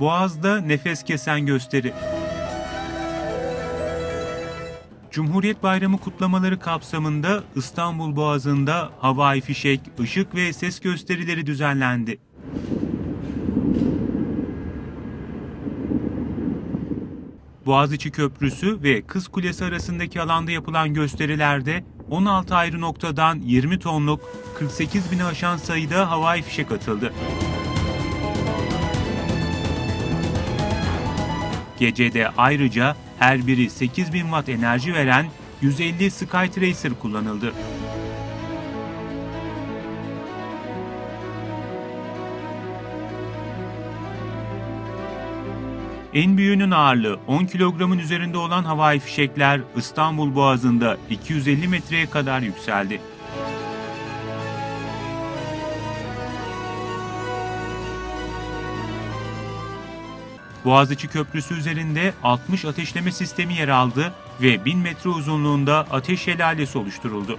Boğaz'da nefes kesen gösteri. Cumhuriyet Bayramı kutlamaları kapsamında İstanbul Boğazı'nda havai fişek, ışık ve ses gösterileri düzenlendi. Boğaziçi Köprüsü ve Kız Kulesi arasındaki alanda yapılan gösterilerde 16 ayrı noktadan 20 tonluk 48 bini aşan sayıda havai fişek atıldı. Gecede ayrıca her biri 8000 watt enerji veren 150 Skytracer kullanıldı. En büyüğünün ağırlığı 10 kilogramın üzerinde olan havai fişekler İstanbul Boğazı'nda 250 metreye kadar yükseldi. Boğaziçi Köprüsü üzerinde 60 ateşleme sistemi yer aldı ve 1000 metre uzunluğunda ateş şelalesi oluşturuldu.